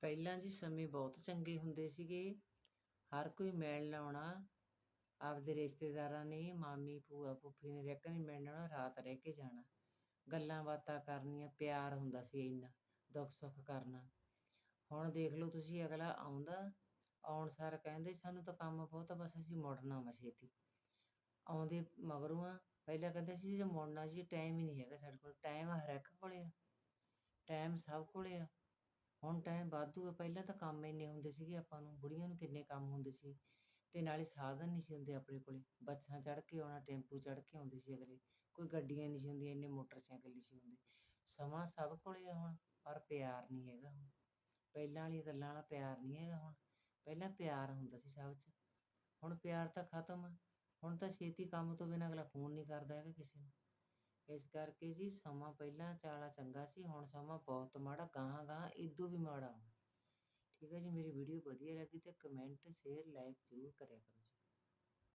ਪਹਿਲਾਂ ਜੀ ਸਮੇਂ ਬਹੁਤ ਚੰਗੇ ਹੁੰਦੇ ਸੀਗੇ। ਹਰ ਕੋਈ ਮਿਲਣ ਆਉਣਾ, ਆਪਦੇ ਰਿਸ਼ਤੇਦਾਰਾਂ ਨੇ, ਮਾਮੀ, ਭੂਆ, ਫੁੱਫੀ ਨੇ ਇੱਕ ਨੇ ਮਿਲਣ ਆਉਣਾ, ਰਾਤ ਰਹਿ ਕੇ ਜਾਣਾ। ਗੱਲਾਂ ਬਾਤਾਂ ਕਰਨੀਆਂ, ਪਿਆਰ ਹੁੰਦਾ ਸੀ ਇੰਨਾ, ਦੁੱਖ ਸੁੱਖ ਕਰਨਾ। ਹੁਣ ਦੇਖ ਲਓ ਤੁਸੀਂ ਅਗਲਾ ਆਉਂਦਾ, ਆਉਣ ਸਾਰ ਕਹਿੰਦੇ, ਸਾਨੂੰ ਤਾਂ ਕੰਮ ਬਹੁਤ ਆ, ਬਸ ਅਸੀਂ ਮੁੜਨਾ ਵਾ ਛੇਤੀ। ਆਉਂਦੇ ਮਗਰੋਂ ਆ, ਪਹਿਲਾਂ ਕਹਿੰਦੇ ਸੀ ਜੇ ਮੁੜਨਾ ਜੀ ਟਾਈਮ ਹੀ ਨਹੀਂ ਹੈਗਾ ਸਾਡੇ ਕੋਲ ਟਾਈਮ ਹਰ ਇੱਕ ਕੋਲੇ ਆ। ਟਾਈਮ ਸਭ ਕੋਲੇ ਆ। ਹੁਣ ਟਾਈਮ ਵਾਧੂ ਆ, ਪਹਿਲਾਂ ਤਾਂ ਕੰਮ ਇੰਨੇ ਹੁੰਦੇ ਸੀਗੇ, ਆਪਾਂ ਨੂੰ ਬੁੜੀਆਂ ਨੂੰ ਕਿੰਨੇ ਕੰਮ ਹੁੰਦੇ ਸੀ ਤੇ ਨਾਲੇ ਸਾਧਨ ਨਹੀਂ ਸੀ ਹੁੰਦੇ ਆਪਣੇ ਕੋਲੇ, ਬੱਸਾਂ ਚੜ੍ਹ ਕੇ ਆਉਣਾ, ਟੈਂਪੂ ਚੜ੍ਹ ਕੇ ਆਉਂਦੇ ਸੀ ਅਗਲੇ, ਕੋਈ ਗੱਡੀਆਂ ਨਹੀਂ ਸੀ ਹੁੰਦੀਆਂ, ਇੰਨੇ ਮੋਟਰਸਾਈਕਲ ਨਹੀਂ ਸੀ ਹੁੰਦੇ, ਸਮਾਂ ਸਭ ਕੋਲੇ ਆ ਹੁਣ, ਪਰ ਪਿਆਰ ਨਹੀਂ ਹੈਗਾ ਹੁਣ, ਪਹਿਲਾਂ ਵਾਲੀਆਂ ਗੱਲਾਂ ਵਾਲਾ ਪਿਆਰ ਨਹੀਂ ਹੈਗਾ ਹੁਣ, ਪਹਿਲਾਂ ਪਿਆਰ ਹੁੰਦਾ ਸੀ ਸਭ 'ਚ, ਹੁਣ ਪਿਆਰ ਤਾਂ ਖਤਮ ਹੁਣ ਤਾਂ ਛੇਤੀ ਕੰਮ ਤੋਂ ਬਿਨਾਂ ਅਗਲਾ ਫੋਨ ਨਹੀਂ ਕਰਦਾ ਹੈਗਾ ਕਿਸੇ ਨੂੰ। ਇਸ ਕਰਕੇ ਜੀ ਸਮਾਂ ਪਹਿਲਾਂ ਚਾਲਾ ਚੰਗਾ ਸੀ, ਹੁਣ ਸਮਾਂ ਬਹੁਤ ਮਾੜਾ, ਗਾਹਾਂ ਗਾਹਾਂ ਇਦੋਂ ਵੀ ਮਾੜਾ ਹੋਣਾ ਠੀਕ ਹੈ ਜੀ, ਮੇਰੀ ਵੀਡੀਓ ਵਧੀਆ ਲੱਗੀ ਤੇ ਕਮੈਂਟ ਸ਼ੇਅਰ ਲਾਈਕ ਜ਼ਰੂਰ ਕਰਿਆ ਕਰੋ ਜੀ।